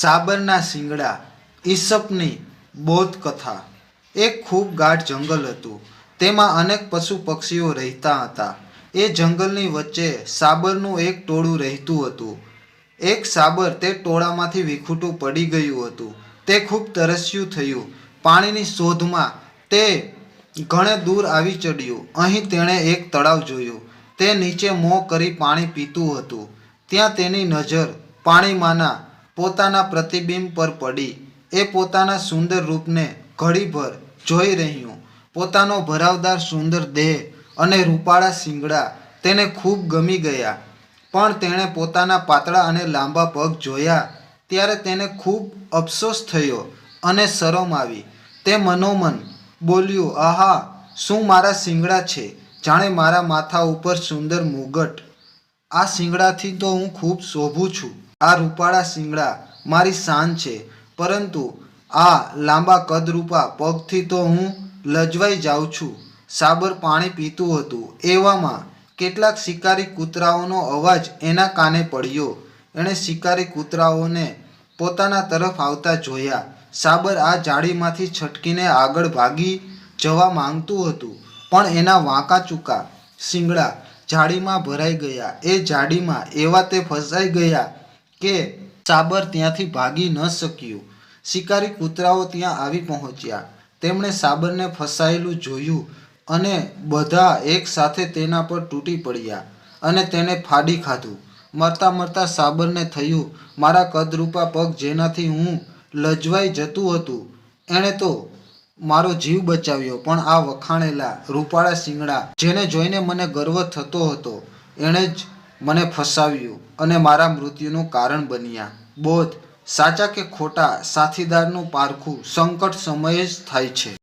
સાબરના શિંગડા, ઈસપની બોધ કથા એક ખૂબ ગાઢ જંગલ હતું. તેમાં અનેક પશુ પક્ષીઓ રહેતા હતા. એ જંગલની વચ્ચે સાબરનું એક ટોળું રહેતું હતું. એક સાબર તે ટોળામાંથી વિખૂટું પડી ગયું હતું. તે ખૂબ તરસ્યું થયું. પાણીની શોધમાં તે ઘણે દૂર આવી ચડ્યું. અહીં તેણે એક તળાવ જોયું. તે નીચે મોં કરી પાણી પીતું હતું. ત્યાં તેની નજર પાણીમાંના પોતાના પ્રતિબિંબ પર પડી. એ પોતાના સુંદર રૂપને ઘડીભર જોઈ રહ્યું. પોતાનો ભરાવદાર સુંદર દેહ અને રૂપાળા શિંગડા તેને ખૂબ ગમી ગયા. પણ તેણે પોતાના પાતળા અને લાંબા પગ જોયા ત્યારે તેને ખૂબ અફસોસ થયો અને શરમ આવી. તે મનોમન બોલ્યું, આહા, શું મારા શિંગડા છે? જાણે મારા માથા ઉપર સુંદર મુગટ. આ શિંગડાથી તો હું ખૂબ શોભું છું. આ રૂપાળા શિંગડા મારી શાન છે. પરંતુ આ લાંબા કદરૂપા પગથી તો હું લજવાઈ જાઉં છું. સાબર પાણી પીતું હતું. એવામાં કેટલાક શિકારી કૂતરાઓનો અવાજ એના કાને પડ્યો. એણે શિકારી કૂતરાઓને પોતાના તરફ આવતા જોયા. સાબર આ જાળીમાંથી છટકીને આગળ ભાગી જવા માંગતું હતું, પણ એના વાંકા ચૂકા. શિંગડા જાળીમાં ભરાઈ ગયા. એ જાળીમાં એવા તે ફસાઈ ગયા કે સાબર ત્યાંથી ભાગી ન શક્યું. શિકારી કૂતરાઓ ત્યાં આવી પહોંચ્યા. તેમણે સાબરને ફસાયેલું જોયું અને બધા એક સાથે તેના પર તૂટી પડ્યા અને તેને ફાડી ખાધું. મરતા મરતા સાબરને થયું, મારા કદરૂપા પગ જેનાથી હું લજવાઈ જતું હતું, એણે તો મારો જીવ બચાવ્યો, પણ આ વખાણેલા રૂપાળા શિંગડા જેને જોઈને મને ગર્વ થતો હતો, એણે જ મને ફસાવ્યું અને મારા મૃત્યુનું કારણ બન્યા. બોધ સાચા કે ખોટા, સાથીદારનું પારખું સંકટ સમયે જ થાય છે.